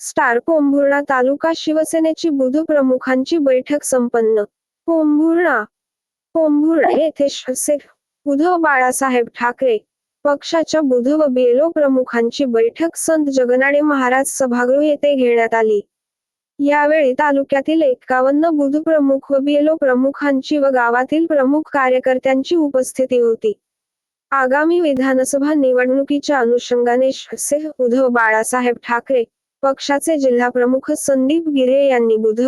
Star कोंभुर्णा तालुका शिवसेनेची बुध प्रमुखांची बैठक संपन्न. कोंभुर्णा कोंभुर्णा येथे उद्धव बाळासाहेब ठाकरे पक्षाच्या बुध व बेलो प्रमुखांची बैठक संत जगनाडे महाराज सभागृह येथे घेण्यात आली. यावेळी तालुक्यातील एकावन्न बुध प्रमुख व बेलो प्रमुखांची व गावातील प्रमुख कार्यकर्त्यांची उपस्थिती होती. आगामी विधानसभा निवडणुकीच्या अनुषंगाने उद्धव बाळासाहेब ठाकरे पक्षाचे जिल्हा प्रमुख संदीप गिरे यांनी बुध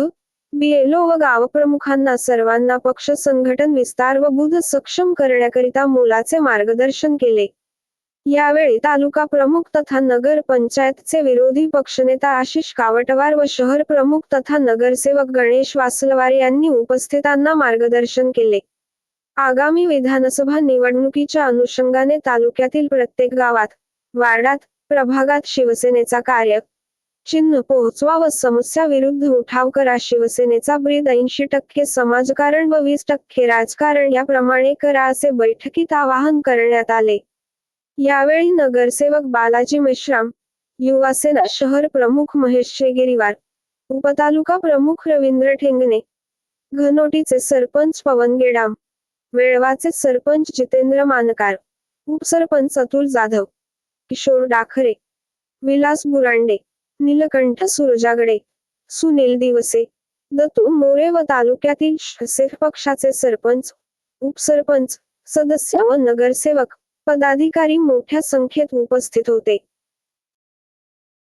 बीएलओ व गावप्रमुखांना सर्वांना पक्ष संघटन विस्तार व बुध सक्षम करण्याकरिता मोलाचे मार्गदर्शन केले. यावेळी तालुका प्रमुख तथा नगर पंचायतचे विरोधी पक्षनेता आशिष कावटवार व शहर प्रमुख तथा नगरसेवक गणेश वासलवार यांनी उपस्थितांना मार्गदर्शन केले. आगामी विधानसभा निवडणुकीच्या अनुषंगाने तालुक्यातील प्रत्येक गावात वार्डात प्रभागात शिवसेनेचा कार्य चिन्ह पोहोचवा व समस्या विरुद्ध उठाव करा. शिवसेनेचा ब्रीद ऐंशी टक्के समाजकारण व वीस टक्के राजकारण याप्रमाणे करा असे बैठकीत आवाहन करण्यात आले. यावेळी नगरसेवक बालाजी मेश्राम युवासेना शहर प्रमुख महेश शेगिरीवार उपतालुका प्रमुख रवींद्र ठेंगणे घनोटीचे सरपंच पवन गेडाम वेळवाचे सरपंच जितेंद्र मानकार उपसरपंच अतुल जाधव किशोर डाखरे विलास बुरांडे नीलकंठ सुरजागडे. सुनील दिवसे. दत्तू मोरे व तालुक्यातील शिवसेना पक्षाचे सरपंच उपसरपंच सदस्य व नगरसेवक. पदाधिकारी मोठ्या संख्येत उपस्थित होते.